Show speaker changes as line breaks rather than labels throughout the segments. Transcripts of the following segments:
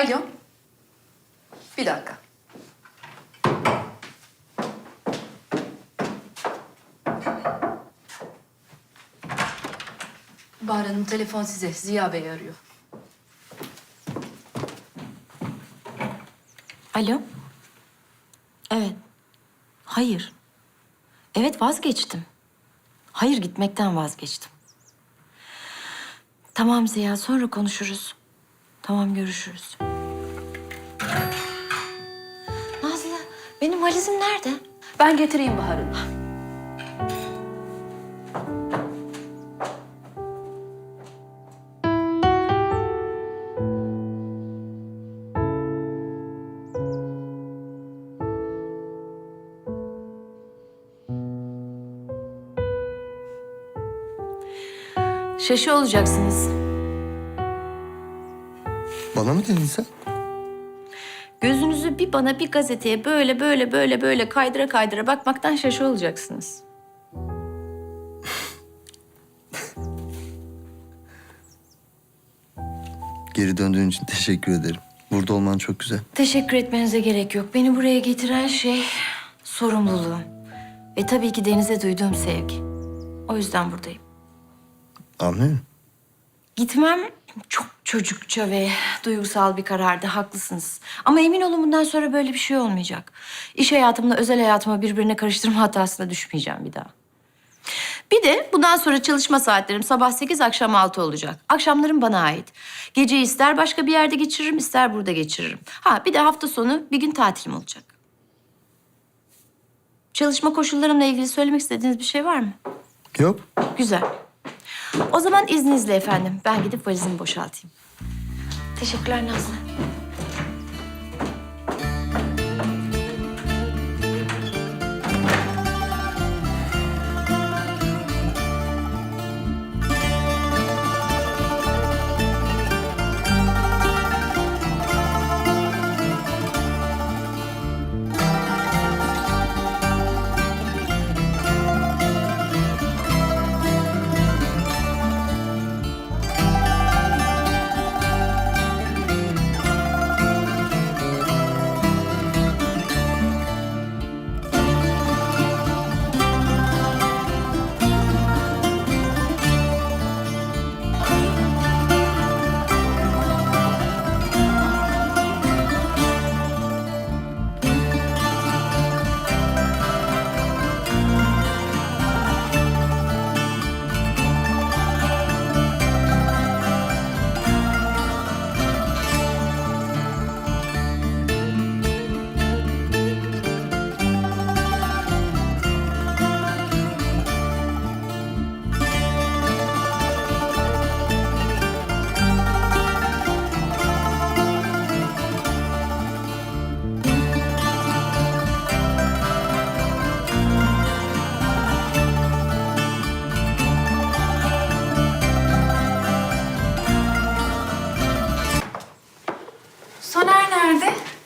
Alo. Bir dakika. Bahar Hanım telefon size. Ziya Bey arıyor.
Alo? Evet. Hayır. Evet vazgeçtim. Hayır gitmekten vazgeçtim. Tamam Ziya sonra konuşuruz. Tamam görüşürüz. Valizim nerede?
Ben getireyim Bahar Hanım.
Şaşı olacaksınız.
Bana mı dedin sen?
Bir bana bir gazeteye böyle böyle böyle böyle kaydıra kaydıra bakmaktan şaşı olacaksınız.
Geri döndüğün için teşekkür ederim. Burada olman çok güzel.
Teşekkür etmenize gerek yok. Beni buraya getiren şey sorumluluğum. Ve tabii ki Deniz'e duyduğum sevgi. O yüzden buradayım.
Anlıyorum.
Gitmem çok çocukça ve duygusal bir karardı. Haklısınız. Ama emin olun bundan sonra böyle bir şey olmayacak. İş hayatımla özel hayatımı birbirine karıştırma hatasına düşmeyeceğim bir daha. Bir de bundan sonra çalışma saatlerim sabah 8 akşam 6 olacak. Akşamlarım bana ait. Geceyi ister başka bir yerde geçiririm ister burada geçiririm. Ha bir de hafta sonu bir gün tatilim olacak. Çalışma koşullarımla ilgili söylemek istediğiniz bir şey var mı?
Yok.
Güzel. O zaman izninizle efendim. Ben gidip valizimi boşaltayım. Teşekkürler Nazlı.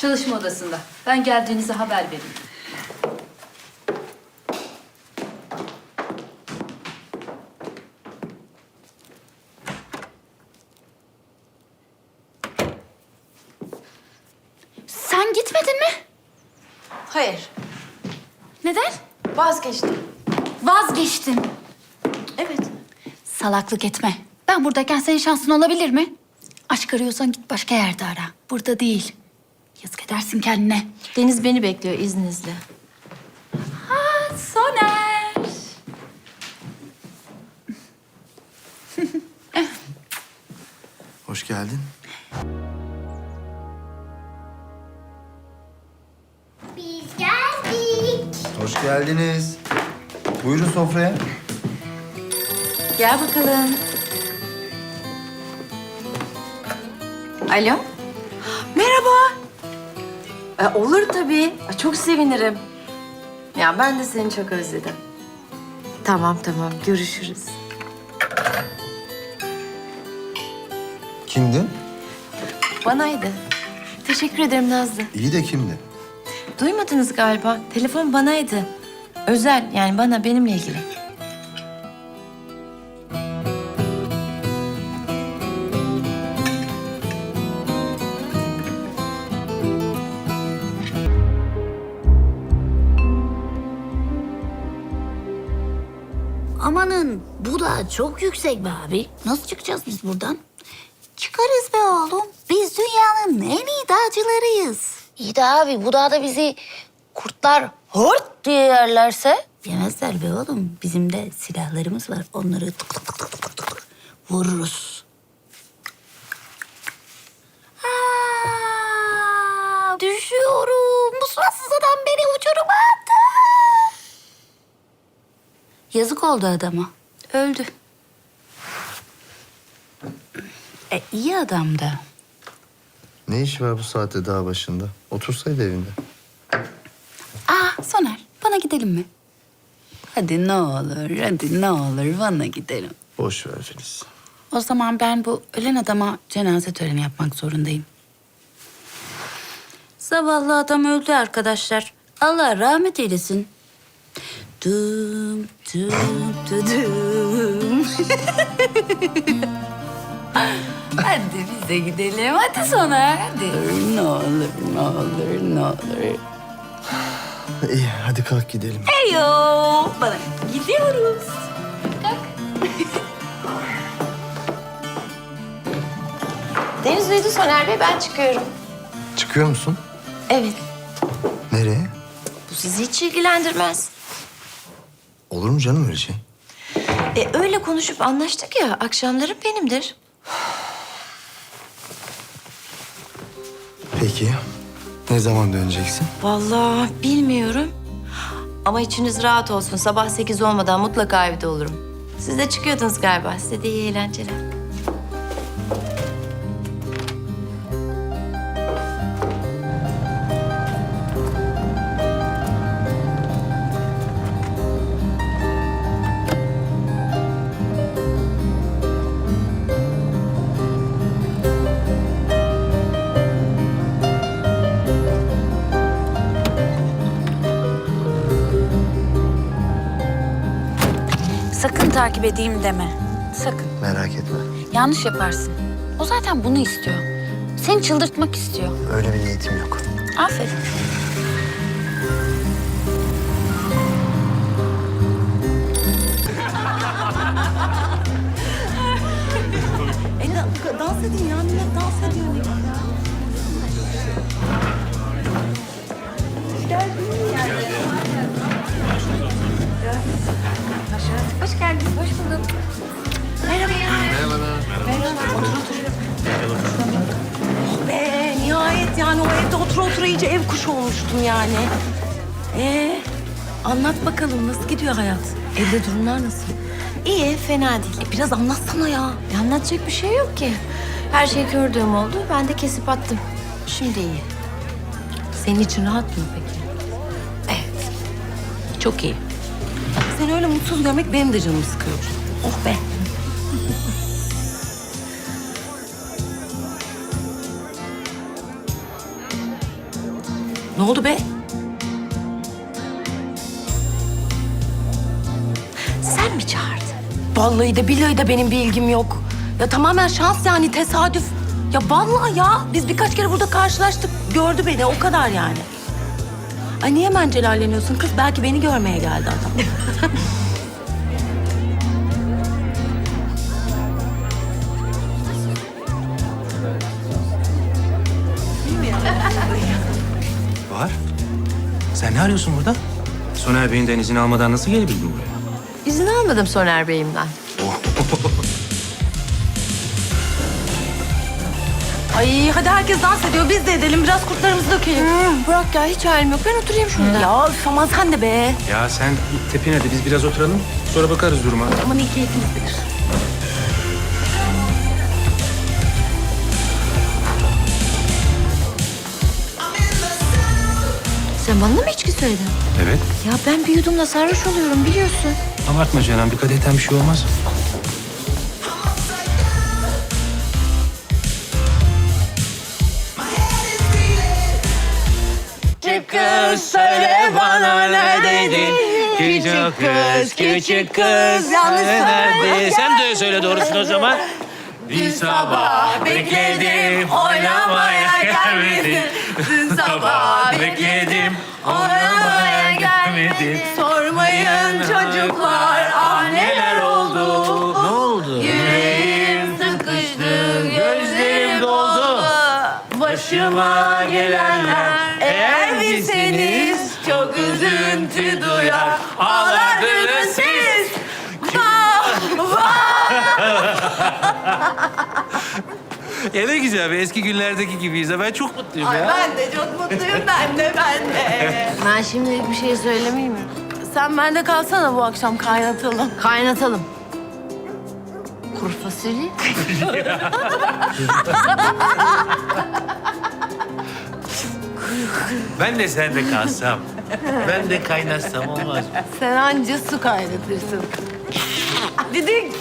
Çalışma odasında. Ben geldiğinizi haber vereyim.
Sen gitmedin mi?
Hayır.
Neden?
Vazgeçtim.
Vazgeçtin.
Evet.
Salaklık etme. Ben buradayken senin şansın olabilir mi? Aşk arıyorsan git başka yerde ara. Burada değil. Yazık edersin kendine.
Deniz beni bekliyor izninizle.
Ha, Soner.
Hoş geldin.
Biz geldik.
Hoş geldiniz. Buyurun sofraya.
Gel bakalım. Alo. E, olur tabii. E, çok sevinirim. Ya ben de seni çok özledim. Tamam tamam görüşürüz.
Kimdi?
Banaydı. Teşekkür ederim Nazlı.
İyi de kimdi?
Duymadınız galiba. Telefon banaydı. Özel yani bana benimle ilgili.
Amanın bu da çok yüksek be abi. Nasıl çıkacağız biz buradan? Çıkarız be oğlum. Biz dünyanın en iyi dağcılarıyız. İyi de abi bu dağda bizi kurtlar hort diye yerlerse? Yemezler be oğlum. Bizim de silahlarımız var. Onları tık tık tık tık tık tık tık vururuz. Aa, düşüyorum. Bu suratsız adam beni uçuruma attı. Yazık oldu adama. Öldü. E, iyi adam da.
Ne iş var bu saatte dağ başında? Otursaydı evinde.
Aa Soner bana gidelim mi? Hadi ne olur, hadi ne olur bana gidelim.
Boş ver Filiz.
O zaman ben bu ölen adama cenaze töreni yapmak zorundayım. Zavallı adam öldü arkadaşlar. Allah rahmet eylesin. Dum dum dum. hadi biz de gidelim. Hadi Soner hadi. Ne olur, ne olur, ne olur.
İyi hadi kalk gidelim.
Eyo, bana gidiyoruz.
Deniz duydu Soner Bey ben çıkıyorum.
Çıkıyor musun?
Evet.
Nereye?
Bu sizi hiç ilgilendirmez.
Olur mu canım öyle şey?
E öyle konuşup anlaştık ya akşamlarım benimdir.
Peki. Ne zaman döneceksin?
Vallahi bilmiyorum. Ama içiniz rahat olsun. Sabah sekiz olmadan mutlaka evde olurum. Siz de çıkıyordunuz galiba. Size de iyi eğlenceler.
Takip edeyim deme. Sakın.
Merak etme.
Yanlış yaparsın. O zaten bunu istiyor. Seni çıldırtmak istiyor.
Öyle bir niyetim yok.
Aferin.
dans edin ya. Millet dans ediyor. Yani o evde otur otur iyice ev kuşu olmuştum yani. Ee, anlat bakalım nasıl gidiyor hayat? Evde durumlar nasıl? İyi, fena değil. E, biraz anlatsana ya. E, anlatacak bir şey yok ki. Her şey gördüğüm oldu. Ben de kesip attım. Şimdi iyi. Senin için rahat mı peki? Evet. Çok iyi. Seni öyle mutsuz görmek benim de canımı sıkıyor. Oh be. Ne oldu be? Sen mi çağırdın? Vallahi de billahi de benim bir ilgim yok. Ya tamamen şans yani tesadüf. Ya vallahi ya biz birkaç kere burada karşılaştık. Gördü beni o kadar yani. Ay niye hemen celalleniyorsun kız? Belki beni görmeye geldi adam.
Var. Sen ne arıyorsun burada? Soner Bey'inden izin almadan nasıl gelebildin buraya?
İzin almadım Soner Bey'imden. Ay hadi herkes dans ediyor. Biz de edelim. Biraz kurtlarımızı dökelim. bırak ya hiç halim yok. Ben oturayım şurada. Ya üf, aman sen de be.
Ya sen git tepine hadi biz biraz oturalım. Sonra bakarız duruma.
Aman iyi keyfiniz bilir. Sen bana da mı içki söyledin?
Evet.
Ya ben bir yudumla sarhoş oluyorum biliyorsun.
Abartma Canan. Bir kadetten bir şey olmaz. Küçük kız söyle bana neredeydin? Küçük kız, küçük kız nerede? Sen de söyle doğrusunu o zaman. Dün sabah bekledim oynamaya gelmedin. Dün sabah bekledim oynamaya gelmedin.
Sormayın çocuklar ah neler oldu. Ne oldu? Yüreğim sıkıştı, gözlerim doldu.
Başıma gelenler eğer bilseniz çok üzüntü duyar. Ağlardınız siz. ya ne güzel be eski günlerdeki gibiyiz. Ben çok mutluyum ya.
Ben de çok mutluyum ben de ben de.
Ben şimdilik bir şey söylemeyeyim mi?
Sen bende kalsana bu akşam kaynatalım.
Kaynatalım. Kuru fasulye.
Ben de sende kalsam. ben de kaynaşsam olmaz mı?
Sen anca su kaynatırsın. Didik.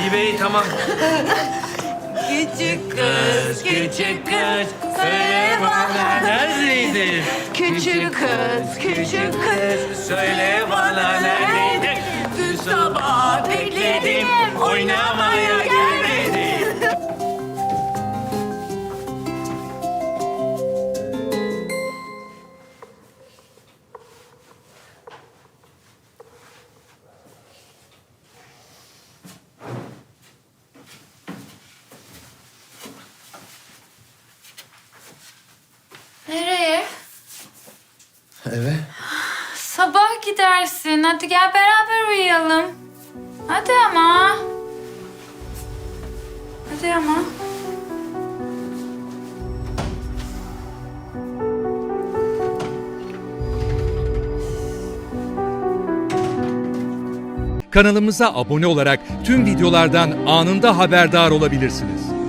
İyi be iyi tamam.
Küçük
Kız, küçük kız, söyle bana neredeydin?
küçük kız, küçük kız.
Söyle bana neredeydin? Dün sabah bekledim, oynamaya
Eve.
Sabah gidersin. Hadi gel beraber uyuyalım. Hadi ama. Hadi ama.
Kanalımıza abone olarak tüm videolardan anında haberdar olabilirsiniz.